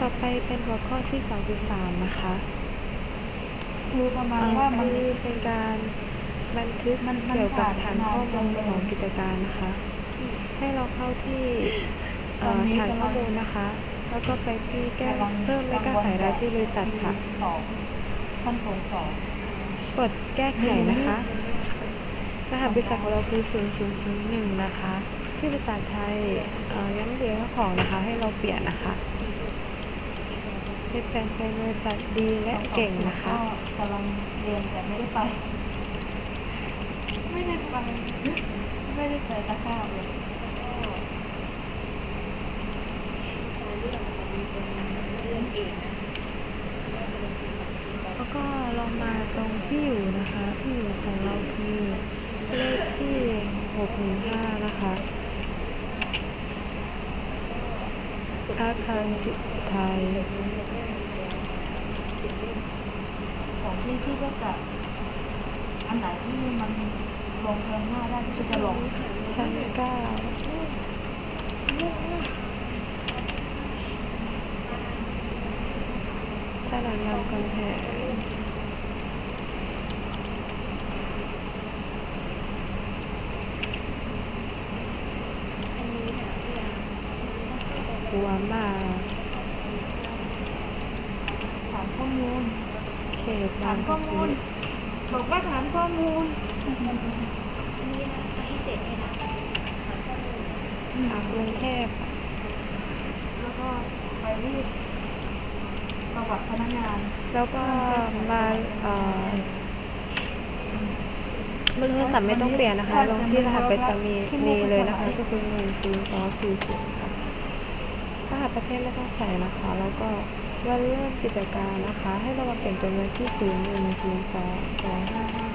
ต่อไปเป็นหัวข้อที่2.3นะคะคือประมาณอ่าว่ามันคือเป็นการบันทึกมันมันเกี่ยวกับผ่าฐานนข้อมูลของกิจการนะคะ ให้เราเข้าที่เอ่อตอนนี้ฐานกำลังข้อมูลนะคะ แล้วก็ไปที่แก้กำลังเพิ่มและแก้ไขรายชื่อบริษัทค่ะสองขั้นตอนสองกดแก้ไขนะคะรหัสบริษัทของเราคือ0001 นะคะชื่อบริษัทไทยเอ่อยังเหลือเจ้าของนะคะ ให้เราเปลี่ยนนะคะ ให้เป็นเป็นบริษัทดีและเก่งนะคะกำลังเรียนแต่ไม่ได้ไป ไม่ได้ไปไม่ได้ไปตะกร้าเลยแล้วก็เรามาตรงที่อยู่นะคะ ที่อยู่ของเราคือเลขที่615นะคะ อาคารจิตไทย ของที่ที่ก็จะอันไหนที่มันลงเกินหน้าได้ก็จะลงชั้นเก้าถ้าเรามคำแหง หัวมากถามข้อมูลเขตถาบามข้อมูล บอกว่าถามข้อมูลค่ะกรุงเทพค่ะแล้วก็ไปรีดประวัติพนักงาน แล้วก็มาเอ่อเบอร์โทรศัพท์ไม่ต้องเปลี่ยนนะคะ ลงที่รหัสไปรษณีย์เลยนะคะ ก็คือหนึ่งศูนย์สองสี่ศูนย์ หัสประเทศไม่ต้องใส่นะคะ แล้วก็วันเริ่มกิจการนะคะ ให้เรามาเปลี่ยนตัวเงินที่ศูนย์หนึ่งศูนย์สองสองห้าห้า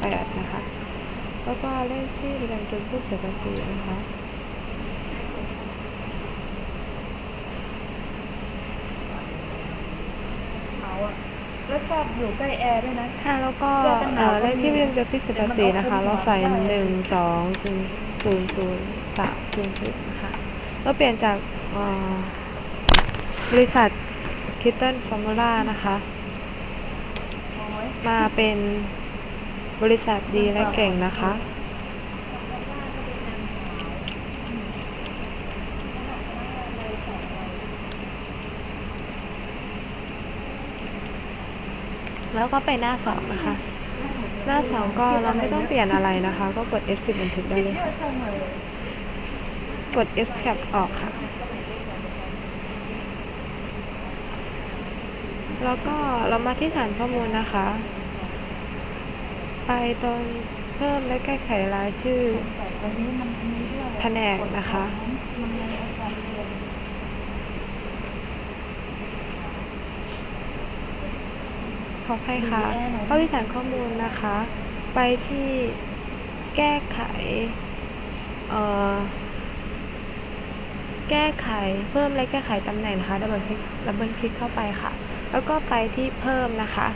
แปดนะคะ แล้วก็เลขที่ประจำตัวผู้เสียภาษีนะคะเขาอะแล้วชอบอยู่ใกล้แอร์ด้วยนะค่ะแล้วก็เสื้อกันหนาวเอ่อเลขที่ก็มีเป็นตัวพิเศษภาษีนะคะ เราใส่หนึ่งสองศูนย์ศูนย์ศูนย์สามศูนย์ศูนย์นะคะเราเปลี่ยนจากเอ่อ บริษัทคิตเติลฟอร์มูล่านะคะ มาเป็นบริษัทดีและเก่งนะคะ แล้วก็ไปหน้าสองนะคะ หน้าสองก็เราไม่ต้องเปลี่ยนอะไรนะคะ ก็กด F10 บันทึกได้เลยเยค่ะอะจังเลยกด Escape ออกค่ะ แล้วก็เรามาที่ฐานข้อมูลนะคะ ไปตรงเพิ่มและแก้ไขรายชื่อแผนกนะคะมันในอาจารย์เรียนขอให้ค่ะเข้าที่ฐานข้อมูลนะคะ ไปที่แก้ไข เอ่อ แก้ไขเพิ่มและแก้ไขตำแหน่งนะคะดับเบิลคลิกดับเบิลคลิกเข้าไปค่ะ แล้วก็ไปที่เพิ่มนะคะ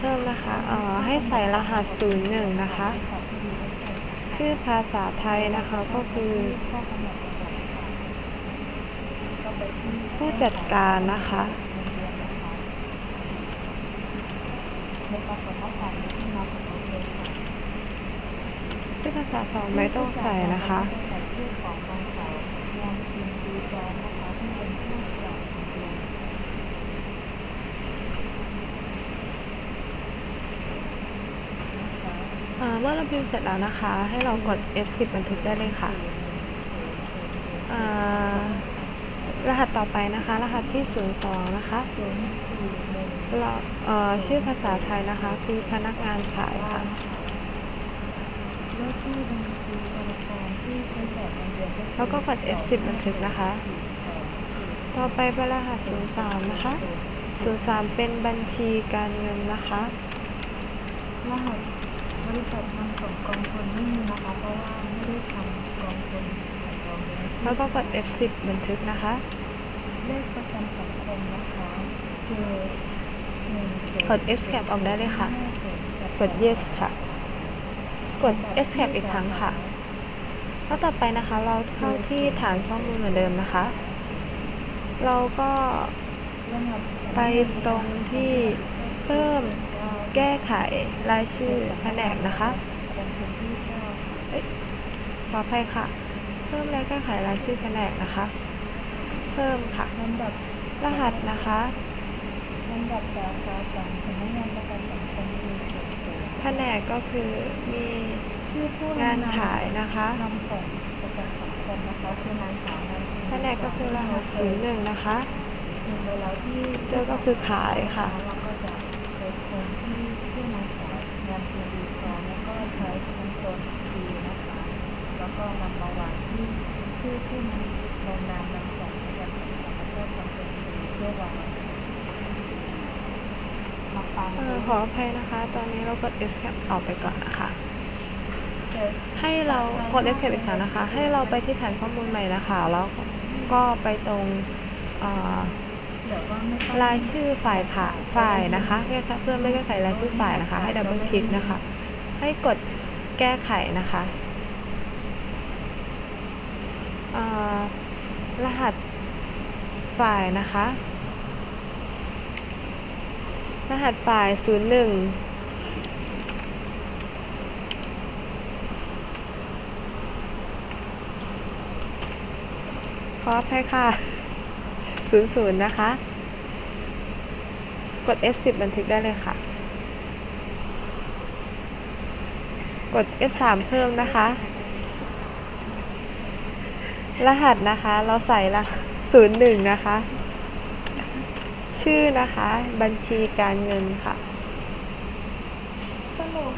เพิ่มนะคะเอ่อให้ใส่รหัส 01 นะคะขับที่ดีและชื่อภาษาไทยนะคะก็คือผู้จัดการนะคะชื่อภาษาสองไม่ต้องใส่นะคะ ใส่ชื่องนางสาวยังจินดูจองนะคะที่เป็นผู้จัดการเรียนอ่าเมื่อเราพิมพ์เสร็จแล้วนะคะ ให้เรากด F10 บันทึกได้เลยค่ะรหัสต่อไปนะคะ รหัสที่ 02 นะคะเราเชื่อภาษาไทยนะคะ คือพนักงานขายค่ะ แล้วก็กด F10 บันทึกนะคะ ต่อไปเป็นรหัส 03 นะคะ 03 เป็นบัญชีการเงินนะคะรหัสบริษัททำของกองทุนไม่มีนะคะ เพราะว่าไม่ได้ทำกองทุนของกองทุนแล้วก็กด F10 บันทึกนะคะ เลขประกันสังคมนะคะคือหนึ่งศูนย์กด Escape ออกได้เลยค่ะห้าศูนย์เจ็กด yes ค่ะ กด escape อีกครั้งค่ะ แล้วต่อไปนะคะ เราเข้าที่ฐานข้อมูลเหมือนเดิมนะคะ เราก็ไปตรงที่เพิ่มแก้ไขรายชื่อแผนกนะคะกองทุนที่เก้าขออภัยค่ะ เพิ่มและแก้ไขรายชื่อแผนกนะคะ เพิ่มค่ะลำดับรหัสนะคะลำดับสาขาของสำนักงานประกันสังคมแผนกก็คือมี ชื่อผู้งานนำขายนะคะนำส่งประกันสังคมนะคะคือนางสาวนันทีแผนกก็คือรหัสศูนย์หนึ่งนะคะหนึ่งเวลาที่เจอก็คือขายค่ะเราก็จะไปคนที่ชื่อนางสาวนันทีดีพร้อมแล้วก็ใช้คำตนดีนะคะ แล้วก็นำมาวางที่ชื่อผู้นำลงนามนำส่งประกันสังคมแล้วก็คำตนดีเพื่อวางมาฟังเออขออภัยนะคะ ตอนนี้เรากด escape ออกไปก่อนนะคะ ให้เรากด escape อีกครั้งนะคะ ให้เราไปที่ฐานข้อมูลใหม่นะคะ แล้วก็ไปตรงเอ่อเดี๋ยวว่าไม่ต้องรายชื่อฝ่ายผ่าฝ่ายนะคะแก้เพื่อไม่แก้ไขรายชื่อฝ่ายนะคะ ให้ดับเบิลคลิกนะคะ ให้กดแก้ไขนะคะรหัสฝ่ายนะคะ รหัสฝ่าย 01 ออภัยค่ะ00นย์นะคะ กด F10 บันทึกได้เลยค่ะ กด F3 เพิ่มนะคะ รหัสนะคะ เราใส่ละ01นะคะ ชื่อนะคะ บัญชีการเงินค่ะสนุก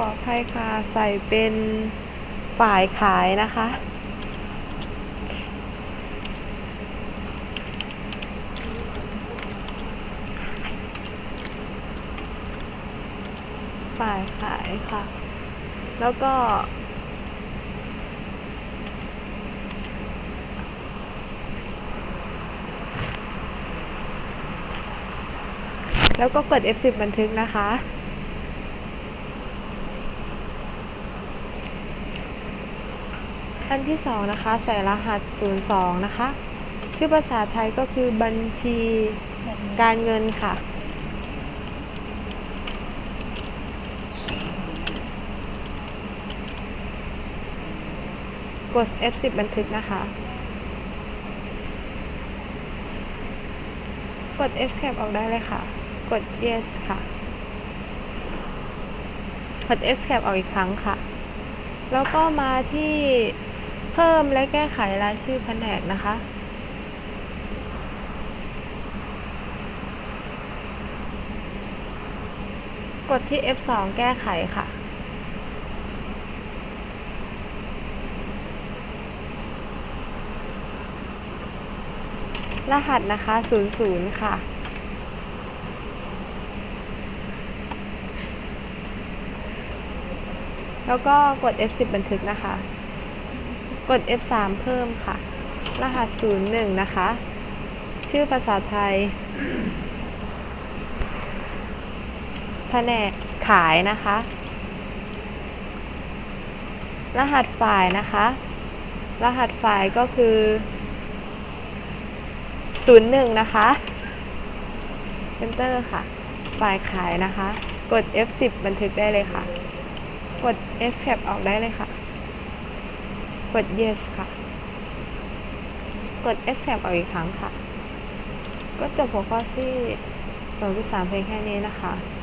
ขออภัยค่ะใส่เป็นฝ่ายขายนะคะ ฝ่ายขายค่ะ แล้วก็แล้วก็กด F10 บันทึกนะคะ อันที่สองนะคะใส่รหัส 02 นะคะ ชื่อภาษาไทยก็คือบัญชีการเงินค่ะ กด F10 บันทึกนะคะ กด Escape ออกได้เลยค่ะ กด Yes ค่ะ กด Escape ออกอีกครั้งค่ะ แล้วก็มาที่ เพิ่มและแก้ไขรายชื่อแผนกนะคะกดที่ F2 แก้ไขค่ะ รหัสนะคะ 00 ค่ะ แล้วก็กด F10 บันทึกนะคะ กด F3 เพิ่มค่ะ รหัส 01 นะคะ ชื่อภาษาไทย แผนกขายนะคะ รหัสฝ่ายนะคะ รหัสฝ่ายก็คือ 01 นะคะ Enter ค่ะ ฝ่ายขายนะคะ กด F10 บันทึกได้เลยค่ะ กด Escape ออกได้เลยค่ะ กด Yes ค่ะ กด accept ออกอีกครั้งค่ะ ก็จบหัวข้อที่2.3เพลงแค่นี้นะคะ